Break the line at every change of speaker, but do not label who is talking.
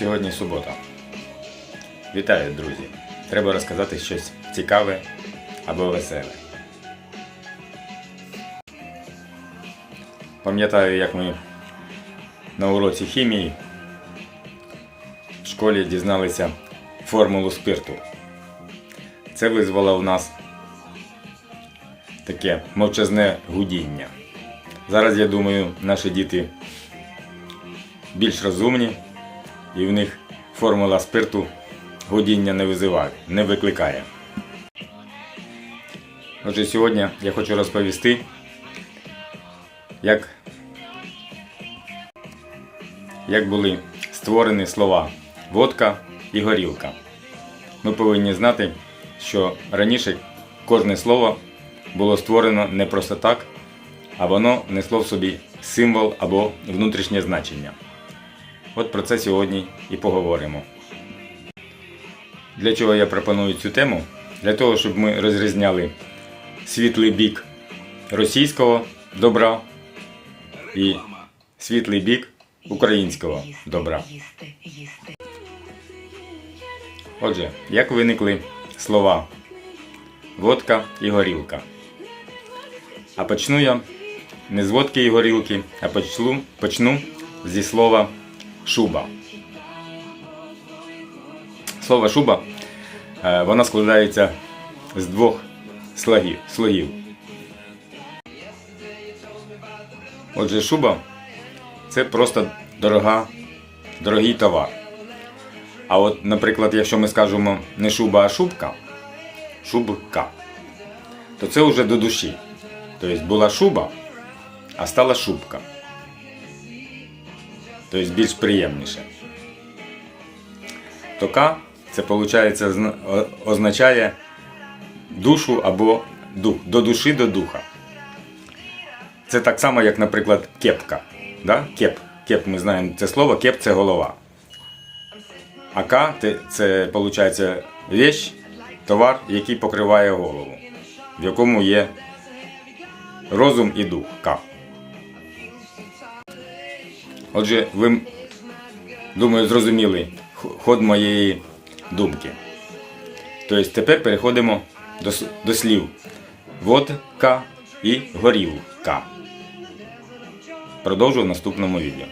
Сьогодні субота. Вітаю, друзі! Треба розказати щось цікаве або веселе. Пам'ятаю, як ми на уроці хімії в школі дізналися формулу спирту. Це визвало в нас таке мовчазне гудіння. Зараз, я думаю, наші діти більш розумні і в них формула спирту гудіння не визиває, не викликає. Отже, сьогодні я хочу розповісти, як, як були створені слова водка і горілка. Ми повинні знати, що раніше кожне слово було створено не просто так, а воно несло в собі символ або внутрішнє значення. От про це сьогодні і поговоримо. Для чого я пропоную цю тему? Для того, щоб ми розрізняли світлий бік російського добра і світлий бік українського добра. Отже, як виникли слова водка і горілка? А почну я не з водки і горілки, а почну, почну зі слова шуба. Слово шуба е, вона складається з двох слогів. слогів. Отже, шуба це просто дорога, дорогий товар. А от, наприклад, якщо ми скажемо не шуба, а шубка, шубка, то це вже до душі. Тобто була шуба, а стала шубка. Тобто більш приємніше. Тока це виходить, означає душу або дух, до душі до духа. Це так само, як, наприклад, кепка. Да? Кеп. Кеп, ми знаємо це слово, кеп це голова. А К це виходить вещь, товар, який покриває голову, в якому є розум і дух. К. Отже, ви, думаю, зрозуміли ход моєї думки. Тобто тепер переходимо до, до слів водка і горілка. Продовжу в наступному відео.